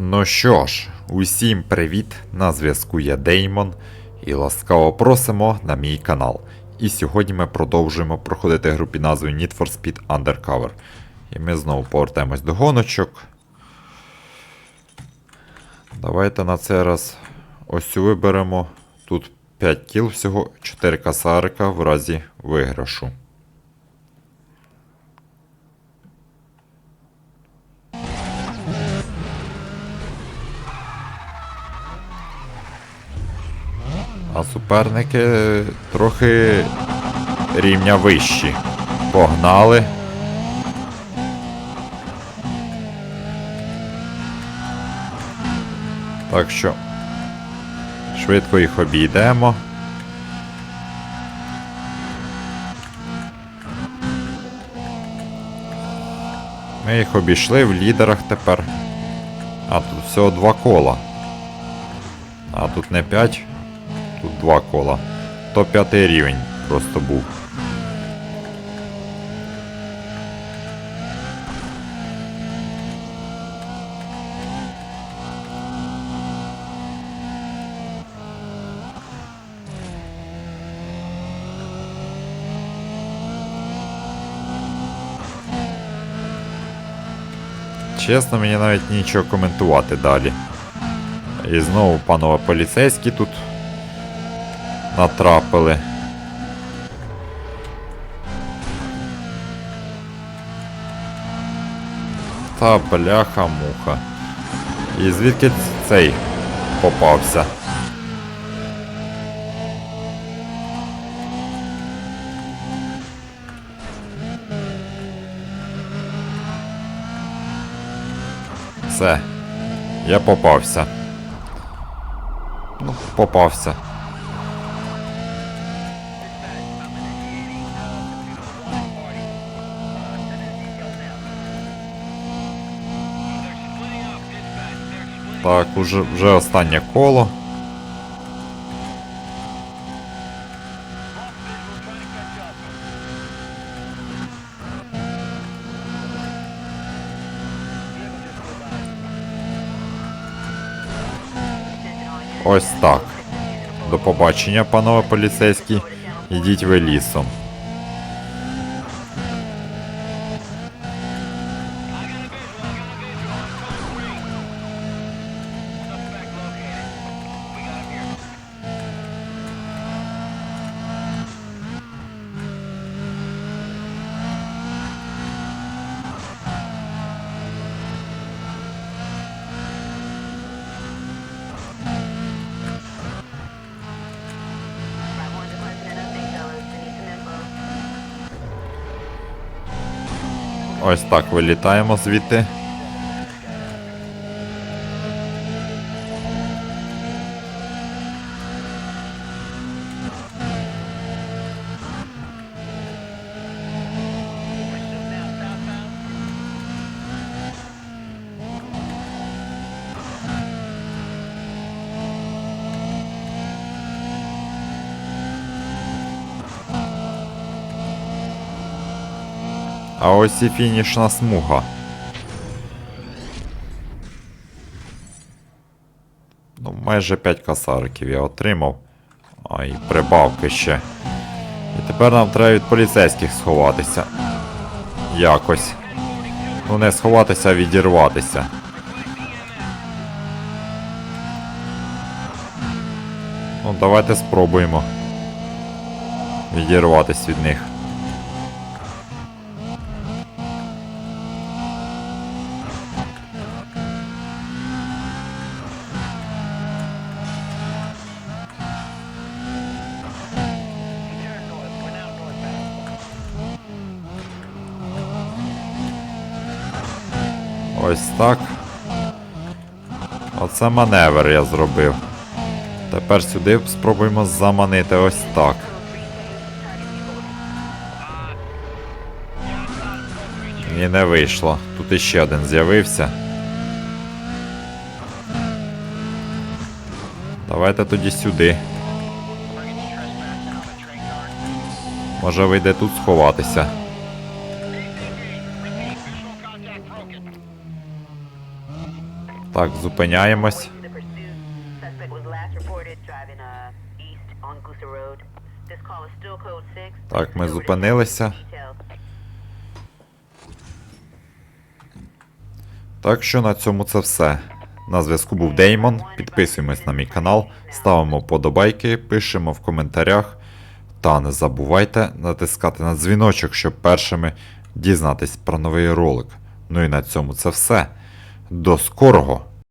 Ну що ж, усім привіт! На зв'язку я Деймон і ласкаво просимо на мій канал. І сьогодні ми продовжуємо проходити гру під назвою Need for Speed Undercover. І ми знову повертаємось до гоночок. Давайте на цей раз ось виберемо. Тут 5 кіл всього, 4 касарика в разі виграшу. А суперники трохи рівня вищі. Погнали. Так що швидко їх обійдемо. Ми їх обійшли в лідерах тепер. А тут всього два кола. А тут не 5, тут два кола. То п'ятий рівень просто був. Чесно, мені навіть нічого коментувати далі. І знову панове поліцейські тут натрапили. Та бляха-муха. І звідки цей попався? Все. Я попався. Ну, попався. Так, уже, вже останнє коло. Ось так. До побачення, панове поліцейські. Ідіть ви лісом. Ось так вилітаємо звідти. А ось і фінішна смуга. Ну, майже 5 касариків я отримав. А і прибавки ще. І тепер нам треба від поліцейських сховатися. Якось. Ну не сховатися, а відірватися. Ну, давайте спробуємо. Відірватися від них. Ось так. Оце маневр я зробив. Тепер сюди спробуємо заманити ось так. І не вийшло. Тут іще один з'явився. Давайте тоді сюди. Може вийде тут сховатися. Code 6. Так, ми зупинилися. Так що на цьому це все. На зв'язку був Деймон. Підписуємось на мій канал, ставимо подобайки, пишемо в коментарях. Та не забувайте натискати на дзвіночок, щоб першими дізнатись про новий ролик. Ну і на цьому це все. До скорого!